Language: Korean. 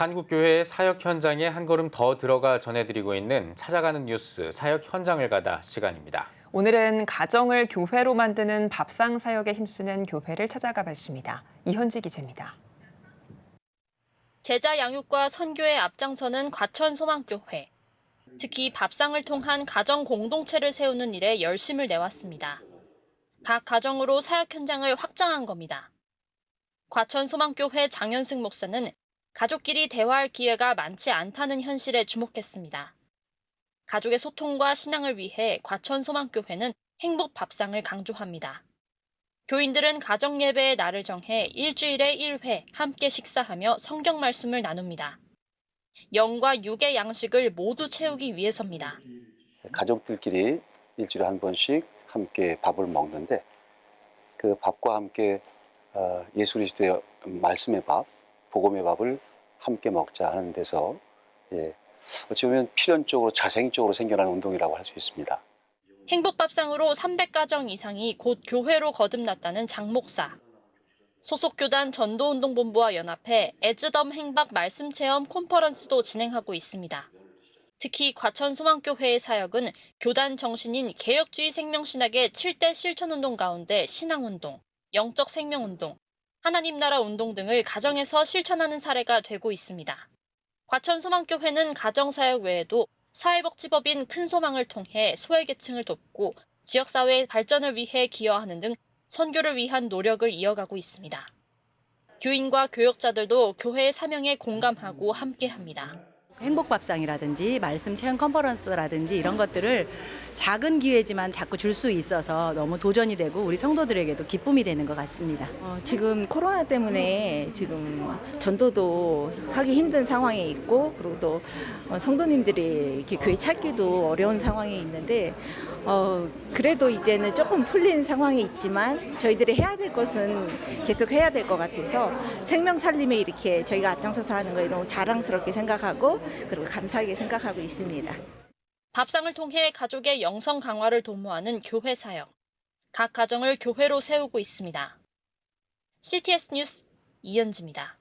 한국교회의 사역 현장에 한 걸음 더 들어가 전해드리고 있는 찾아가는 뉴스 사역 현장을 가다 시간입니다. 오늘은 가정을 교회로 만드는 밥상 사역에 힘쓰는 교회를 찾아가 봤습니다. 이현지 기자입니다. 제자 양육과 선교에 앞장서는 과천 소망교회. 특히 밥상을 통한 가정 공동체를 세우는 일에 열심을 내왔습니다. 각 가정으로 사역 현장을 확장한 겁니다. 과천 소망교회 장현승 목사는 가족끼리 대화할 기회가 많지 않다는 현실에 주목했습니다. 가족의 소통과 신앙을 위해 과천 소망교회는 행복 밥상을 강조합니다. 교인들은 가정 예배의 날을 정해 일주일에 1회 함께 식사하며 성경 말씀을 나눕니다. 영과 육의 양식을 모두 채우기 위해서입니다. 가족들끼리 일주일에 한 번씩 함께 밥을 먹는데 그 밥과 함께 어, 예수 그리스도의 말씀의 밥, 복음의 밥을 함께 먹자 하는 데서 예, 어찌 보면 필연적으로 자생적으로 생겨나는 운동이라고 할 수 있습니다. 행복밥상으로 300가정 이상이 곧 교회로 거듭났다는 장 목사. 소속 교단 전도운동본부와 연합해 에즈덤 행박 말씀 체험 컨퍼런스도 진행하고 있습니다. 특히 과천 소망교회의 사역은 교단 정신인 개혁주의 생명신학의 7대 실천운동 가운데 신앙운동, 영적 생명운동, 하나님 나라 운동 등을 가정에서 실천하는 사례가 되고 있습니다. 과천 소망교회는 가정사역 외에도 사회복지법인 큰 소망을 통해 소외계층을 돕고 지역사회의 발전을 위해 기여하는 등 선교를 위한 노력을 이어가고 있습니다. 교인과 교역자들도 교회의 사명에 공감하고 함께합니다. 행복밥상이라든지 말씀 체험 컨퍼런스라든지 이런 것들을 작은 기회지만 자꾸 줄 수 있어서 너무 도전이 되고 우리 성도들에게도 기쁨이 되는 것 같습니다. 어, 지금 코로나 때문에 지금 전도도 하기 힘든 상황에 있고 그리고 또 어, 성도님들이 이렇게 교회 찾기도 어려운 상황에 있는데 어, 그래도 이제는 조금 풀린 상황이 있지만 저희들이 해야 될 것은 계속 해야 될 것 같아서 생명 살림에 이렇게 저희가 앞장서서 하는 거 너무 자랑스럽게 생각하고 그리고 감사하게 생각하고 있습니다. 밥상을 통해 가족의 영성 강화를 도모하는 교회 사역. 각 가정을 교회로 세우고 있습니다. CTS 뉴스 이현지입니다.